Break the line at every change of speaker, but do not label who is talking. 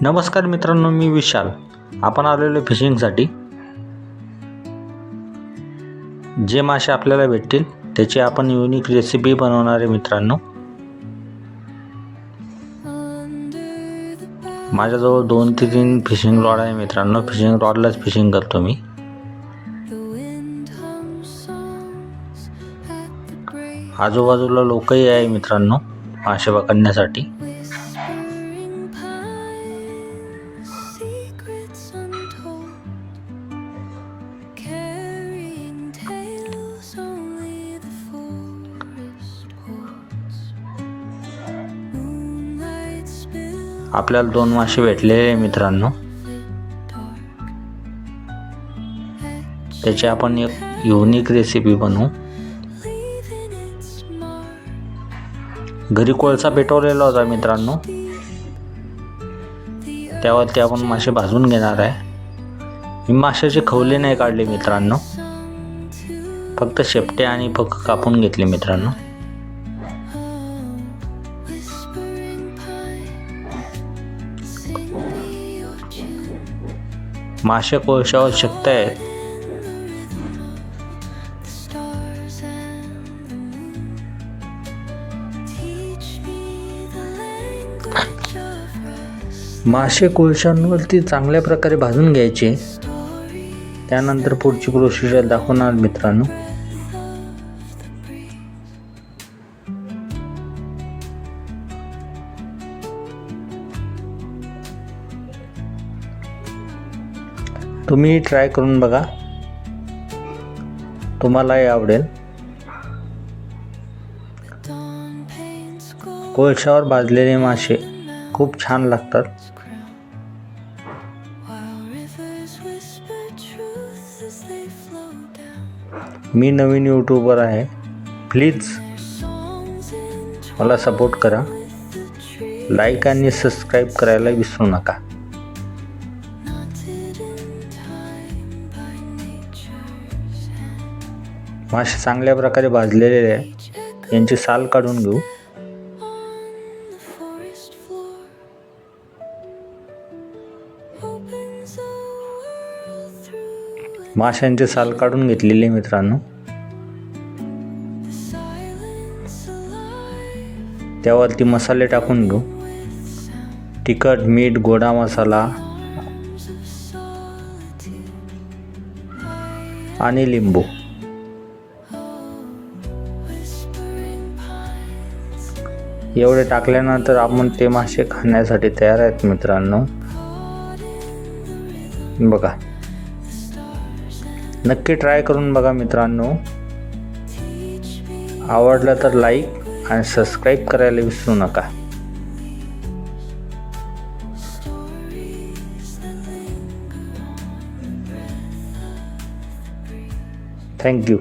नमस्कार मित्रांनो मी विशाल. आपण आलेलो फिशिंगसाठी जे मासे आपल्याला भेटतील त्याची आपण युनिक रेसिपी बनवणार आहे मित्रांनो. माझ्याजवळ दोन ते तीन फिशिंग रॉड आहे मित्रांनो. फिशिंग रॉडलाच फिशिंग करतो मी. आजूबाजूला लोकही आहे मित्रांनो मासे पकडण्यासाठी. आपल्याला दोन मासे भेटलेले आहे मित्रांनो. त्याची आपण एक युनिक रेसिपी बनवू. घरी कोळसा पेटवलेला होता मित्रांनो. त्यावरती आपण मासे भाजून घेणार आहे. मी माशाचे खवले नाही काढले मित्रांनो. फक्त शेपटे आणि फक्त कापून घेतले मित्रांनो. मासे कोळशावर शकतायत
आहे
मासे कोळशांवरती चांगल्या प्रकारे भाजून घ्यायचे. त्यानंतर पुढची प्रोसिजर दाखवणार मित्रांनो. तुम्ही ट्राय करून बघा. तुम्हालाही आवडेल. कोळशावर भाजलेले मासे खूप छान लागतात. मी नवीन यूट्यूबर आहे. प्लीज मला सपोर्ट करा. लाईक आणि सबस्क्राईब करायला विसरू नका. मासे चांगल्या प्रकारे भाजलेले आहे. यांची साल काढून घेऊ. माशांची साल काढून घेतलेली
आहे मित्रांनो.
त्यावरती मसाले टाकून घेऊ. तिखट मीठ गोडा मसाला आणि लिंबू. एवढे टाकल्यानंतर आपण ते मासे खाण्यासाठी तयार आहेत मित्रांनो. बघा. नक्की ट्राय करून बघा मित्रांनो. आवडलं तर लाईक आणि सबस्क्राईब करायला विसरू नका. थँक्यू